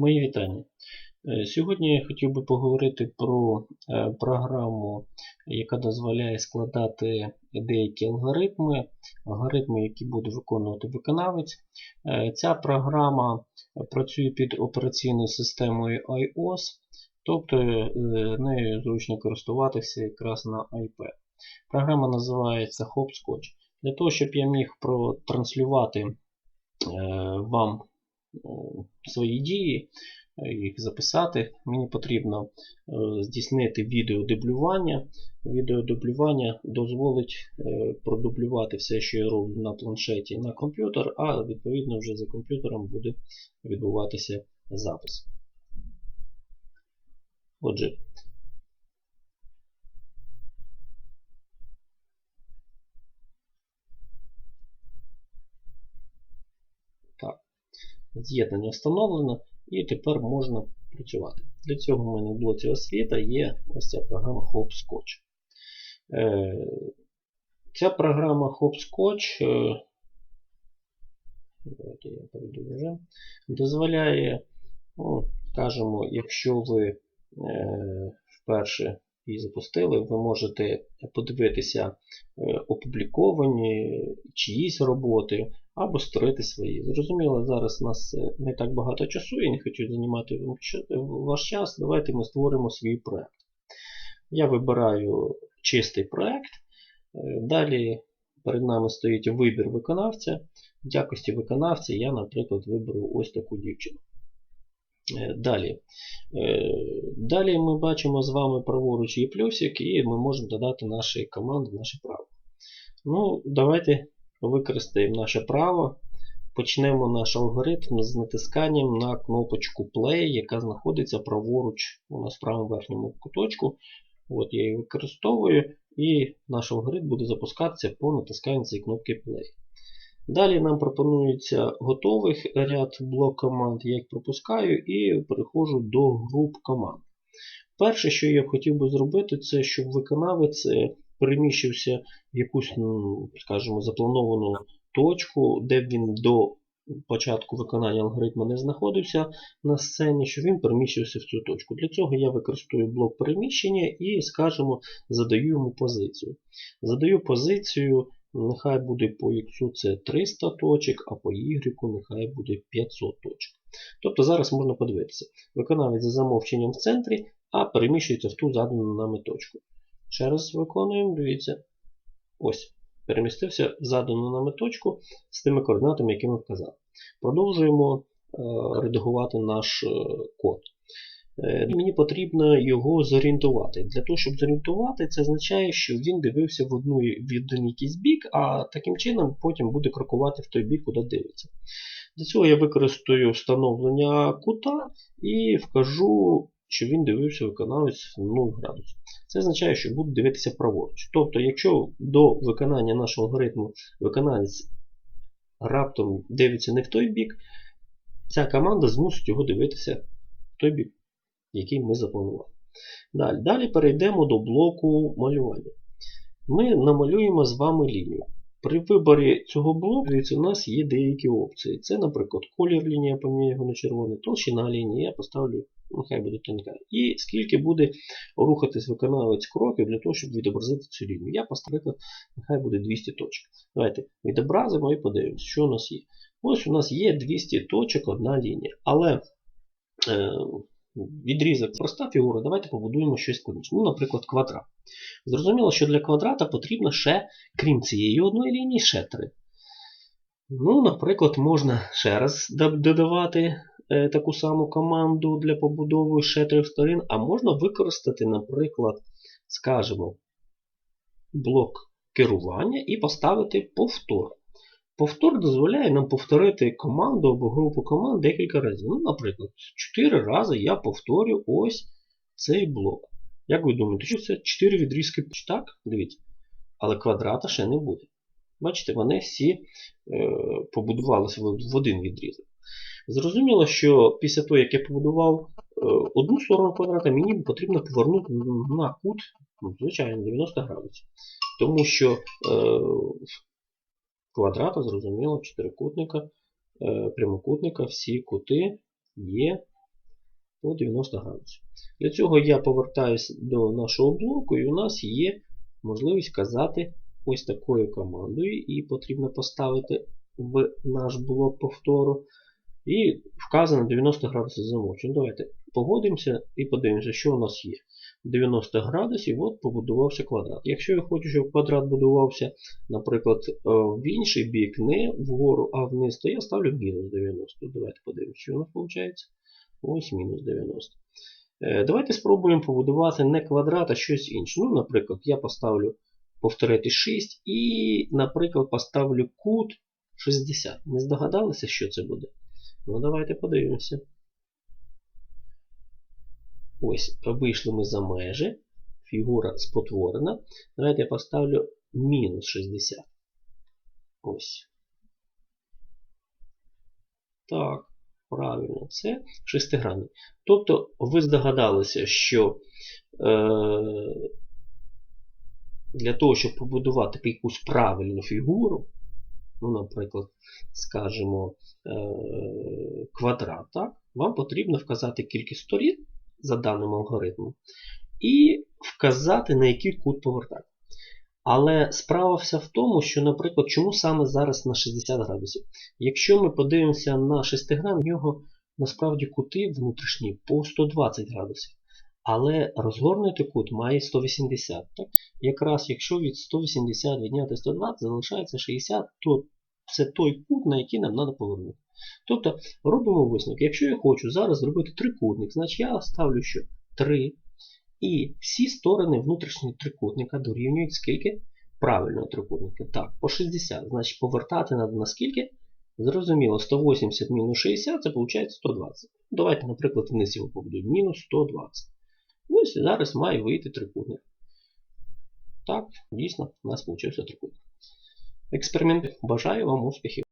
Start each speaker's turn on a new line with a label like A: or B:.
A: Мої вітання. Е, Сьогодні я хотів би поговорити про е, програму, яка дозволяє складати деякі алгоритми, алгоритми, які буде виконувати виконавець. Е, Ця програма працює під операційною системою iOS, тобто нею зручно користуватися якраз на iPad. Програма називається Hopscotch. Для того, щоб я міг протранслювати вам свої дії, е, їх записати, мені потрібно е, здійснити відеодублювання. Відеодублювання дозволить е, продублювати все, що я роблю на планшеті на комп'ютер, а відповідно вже за комп'ютером буде відбуватися запис. Отже, З'єднання встановлено і тепер можна працювати. Для цього в мене в блоці освіта є ось ця програма Hopscotch. Е, Ця програма Hopscotch е, дозволяє, ну, скажімо, якщо ви е, вперше її запустили, ви можете подивитися опубліковані чиїсь роботи або створити свої. Зрозуміло, зараз у нас е, не так багато часу, я не хочу займати ваш час. Давайте ми створимо свій проект. Я вибираю чистий проект. Е, Далі перед нами стоїть вибір виконавця. В якості виконавця я, наприклад, виберу ось таку дівчину. Е, Далі. Е, Далі ми бачимо з вами праворуч є плюсик, і ми можемо додати наші команди, наше право. Ну, давайте використаємо наше право. Почнемо наш алгоритм з натисканням на кнопочку Play, яка знаходиться праворуч у нас в правому верхньому куточку. От я її використовую, і наш алгоритм буде запускатися по натисканню цієї кнопки Play. Далі нам пропонується готовий ряд блок команд, я їх пропускаю і переходжу до груп команд. Перше, що я хотів би зробити, це щоб виконавець е, переміщився в якусь, ну, скажімо, заплановану точку, де б він до початку виконання алгоритму не знаходився на сцені, щоб він переміщився в цю точку. Для цього я використовую блок переміщення і, скажімо, задаю йому позицію. Задаю позицію, нехай буде по X це 300 точок, а по Y нехай буде 500 точок. Тобто зараз можна подивитися. Виконавець за замовченням в центрі, а переміщується в ту задану нами точку. Ще раз виконуємо, дивіться. Ось. Перемістився задану нами точку з тими координатами, які ми вказали. Продовжуємо е, редагувати наш е, код. Е, Мені потрібно його зорієнтувати. Для того, щоб зорієнтувати, це означає, що він дивився в одну в якийсь бік, а таким чином потім буде крокувати в той бік, куди дивиться. Для цього я використаю встановлення кута і вкажу, що він дивився виконавець 0 градусів. Це означає, що буде дивитися праворуч. Тобто, якщо до виконання нашого алгоритму виконавець раптом дивиться не в той бік, ця команда змусить його дивитися в той бік, який ми запланували. Далі, Далі перейдемо до блоку малювання. Ми намалюємо з вами лінію. При виборі цього блоку у нас є деякі опції. Це, наприклад, колір лінії, я поміняю його на червоний, толщина лінії, я поставлю, нехай буде тонка. І скільки буде рухатись виконавець кроків для того, щоб відобразити цю лінію. Я поставлю, нехай буде 200 точок. Давайте відобразимо і подивимося, що у нас є. Ось у нас є 200 точок, одна лінія. Але е, відрізок проста фігура, давайте побудуємо щось складніше. Ну, наприклад, квадрат. Зрозуміло, що для квадрата потрібно ще, крім цієї одної лінії, ще три. Ну, наприклад, можна ще раз додавати е, таку саму команду для побудови ще трьох сторін, а можна використати, наприклад, скажімо, блок керування і поставити повтор. Повтор дозволяє нам повторити команду або групу команд декілька разів. Ну, Наприклад, 4 рази я повторю ось цей блок. Як ви думаєте, що це 4 відрізки? Так, дивіться. Але квадрата ще не буде. Бачите, вони всі е, побудувалися в один відрізок. Зрозуміло, що після того, як я побудував е, одну сторону квадрата, мені потрібно повернути на кут, ну, звичайно, 90 градусів. Тому що е, квадрата, зрозуміло, чотирикутника, е, прямокутника, всі кути є по 90 градусів. Для цього я повертаюся до нашого блоку, і у нас є можливість казати ось такою командою, і потрібно поставити в наш блок повтору. І вказано 90 градусів замовчення. Давайте погодимося і подивимося, що у нас є. 90 градусів, от побудувався квадрат. Якщо я хочу, щоб квадрат будувався, наприклад, е, в інший бік, не вгору, а вниз, то я ставлю мінус 90. Давайте подивимося, що у нас виходить. Ось мінус 90. Е, Давайте спробуємо побудувати не квадрат, а щось інше. Ну, наприклад, я поставлю повторити 6 і, наприклад, поставлю кут 60. Не здогадалися, що це буде? Ну, давайте подивимося. Ось, вийшли ми за межі. Фігура спотворена. Давайте я поставлю мінус 60. Ось. Так, правильно, це шестигранний. Тобто, ви здогадалися, що е, для того, щоб побудувати якусь правильну фігуру, ну, наприклад, скажімо, е, квадрат, так, вам потрібно вказати кількість сторін за даним алгоритмом і вказати, на який кут повертати. Але справа вся в тому, що, наприклад, чому саме зараз на 60 градусів? Якщо ми подивимося на шестиграм, в нього насправді кути внутрішні по 120 градусів. Але розгорнутий кут має 180. Так? Якраз якщо від 180 відняти 120, залишається 60, то це той кут, на який нам треба повернути. Тобто робимо висновок. Якщо я хочу зараз зробити трикутник, значить я ставлю що 3. І всі сторони внутрішнього трикутника дорівнюють скільки? Правильного трикутника. Так, по 60. Значить, повертати треба на скільки? Зрозуміло, 180 мінус 60 це виходить 120. Давайте, наприклад, вниз його побудуємо. Мінус 120. Ось зараз має вийти трикутник. Так, дійсно, у нас вийшов трикутник. Експеримент. Бажаю вам успіхів!